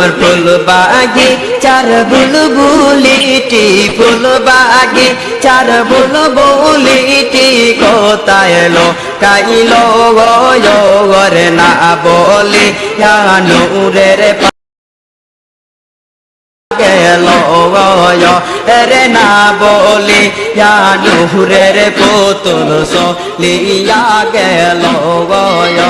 আমার ফুল বাগে চার বুলবুলিটি ফুল বাগে চার বুলবুলিটি কোথায় এলো কাইলো গরে না বলি নূরের গেল রে না বলি নূরের পুতুল সলিয়া গেল গয়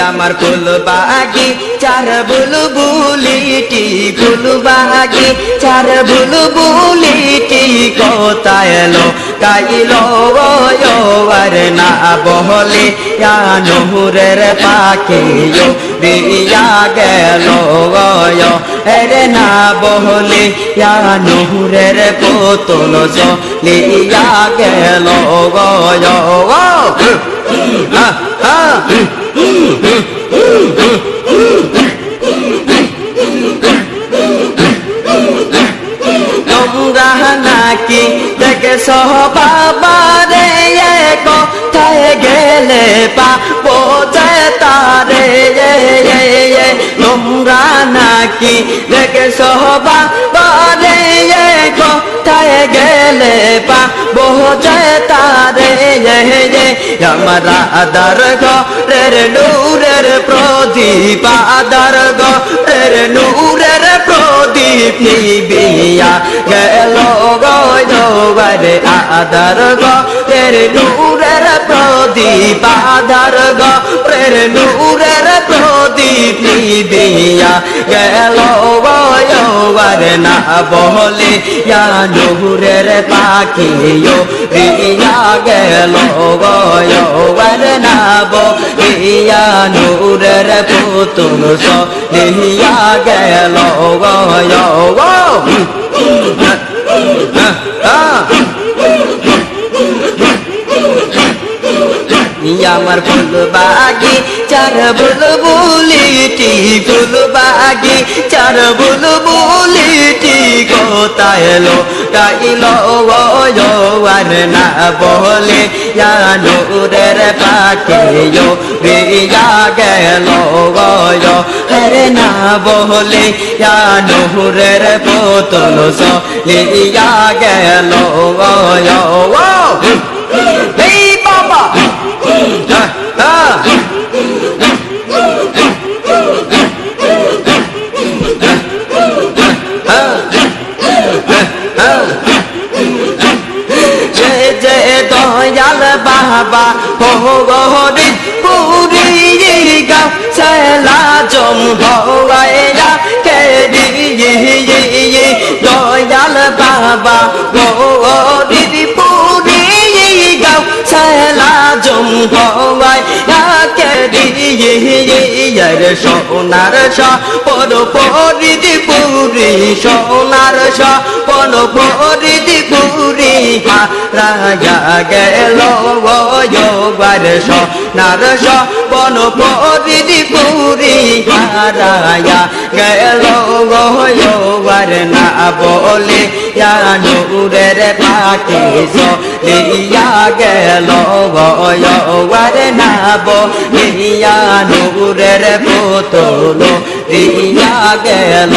আমার ফুল বাগি চার বুলবুলিটি ফুল বাগি চার বুলবুলিটি কোথায় কাইলো আর না বহলে নহরের পাখি দিয়া গেল এরে না বহলে নহরের পোতল লিয়া গেল গয় হা বাবারে কোথায় গেলে পাবো তোমরা নাকি সহ বাবারে কোথায় গেলে পাবো যে তারে আমরা আদার গরের নূরের নূরের প্রদীপ নিবিয়া গেল গরে আদার গরের নূরের প্রদীপ আদার গরের নূরের প্রদীপ নিবিয়া গেল গরে না বলে ইয়া নূরের পাখিও রিয়া গেল গরে না বলিয়া নূরের পুতুল সলিয়া গেল আমার ফুল বাগি চার বুল বুলিটি ফুল বাগি চার বুল বুলিটি কোথায় এলো গাইলো বলে নূরের পাখিও রিয়া গেল গয়, হরে না বলে নূরের পোতল সিয়া গেল গয় এই বাবা বাবা হো গরি পুরি গাও সেলা জম হওয়াইয়া কে দয়াল বাবা গরি পুরি গাও জম হওয়াইয়া সোনার সপন পরিদি পুরি সোনার সপন পরিদি পুরি রাজা গেল বার সোনার সপন পরিদি পুরি রাজা গেল বার না বলে নূরের পাখি সলিয়া গেল বার না বলিয়া নূরের পুতুল। দিয়া গেল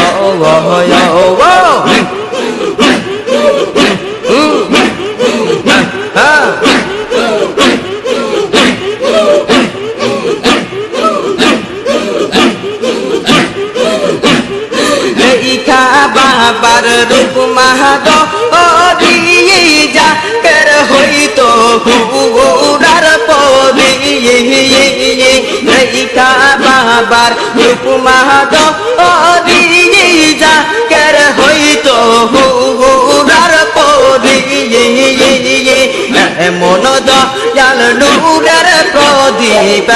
লেখা বাবার রূপ মাহাদ লেখা বাবার রূপ মাহাদ দিয়ে যা কের হইতো হুড়ার পদি এমন দয়াল নূরের প্রদীপ